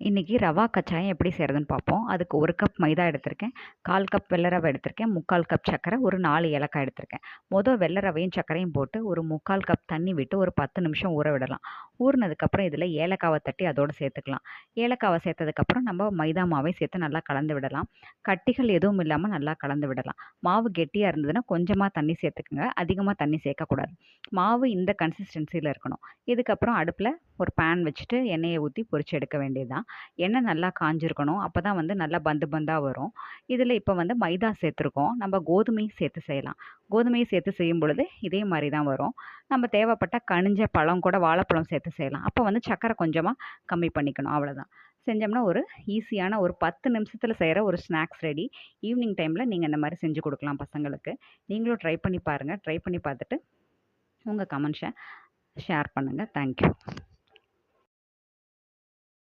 இன்றைக்கி ரவா கச்சாயம் எப்படி செய்கிறதுன்னு பார்ப்போம் அதுக்கு ஒரு கப் மைதா எடுத்திருக்கேன். கால் கப் வெள்ளை ரவை எடுத்திருக்கேன். முக்கால் கப் சர்க்கரை ஒரு நாலு ஏலக்காய் எடுத்திருக்கேன். மொதல் வெள்ளை ரவையும் சர்க்கரையும் போட்டு ஒரு முக்கால் கப் தண்ணி விட்டு ஒரு பத்து நிமிஷம் ஊற விடலாம். ஊறினதுக்கப்புறம் இதில் ஏலக்காவை தட்டி அதோடு சேர்த்துக்கலாம். ஏலக்காவை சேர்த்ததுக்கப்புறம் நம்ம மைதா மாவை சேர்த்து நல்லா கலந்து விடலாம். கட்டிகள் எதுவும் இல்லாமல் நல்லா கலந்து விடலாம். மாவு கெட்டியாக இருந்ததுன்னா கொஞ்சமாக தண்ணி சேர்த்துக்குங்க. அதிகமாக தண்ணி சேர்க்கக்கூடாது. மாவு இந்த கன்சிஸ்டன்சியில் இருக்கணும். இதுக்கப்புறம் அடுப்பில் ஒரு பேன் வச்சுட்டு எண்ணெயை ஊற்றி பொரிச்சு எடுக்க வேண்டியதுதான். எண்ணெய் நல்லா காஞ்சிருக்கணும். அப்போ தான் வந்து நல்லா பந்து பந்தாக வரும். இதில் இப்போ வந்து மைதா சேர்த்துருக்கோம். நம்ம கோதுமையும் சேர்த்து செய்யலாம். கோதுமையை சேர்த்து செய்யும் பொழுது இதே மாதிரி தான் வரும். நம்ம தேவைப்பட்ட கனிஞ்ச பழம் கூட வாழைப்பழம் சேர்த்து செய்யலாம். அப்போ வந்து சக்கரை கொஞ்சமாக கம்மி பண்ணிக்கணும். அவ்வளோதான் செஞ்சோம்னா ஒரு ஈஸியான ஒரு பத்து நிமிஷத்தில் செய்கிற ஒரு ஸ்நாக்ஸ் ரெடி. ஈவினிங் டைமில் நீங்கள் இந்த மாதிரி செஞ்சு கொடுக்கலாம் பசங்களுக்கு. நீங்களும் ட்ரை பண்ணி பாருங்கள் ட்ரை பண்ணி பார்த்துட்டு உங்கள் கமெண்ட்ஸை ஷேர் பண்ணுங்கள் தேங்க்யூ.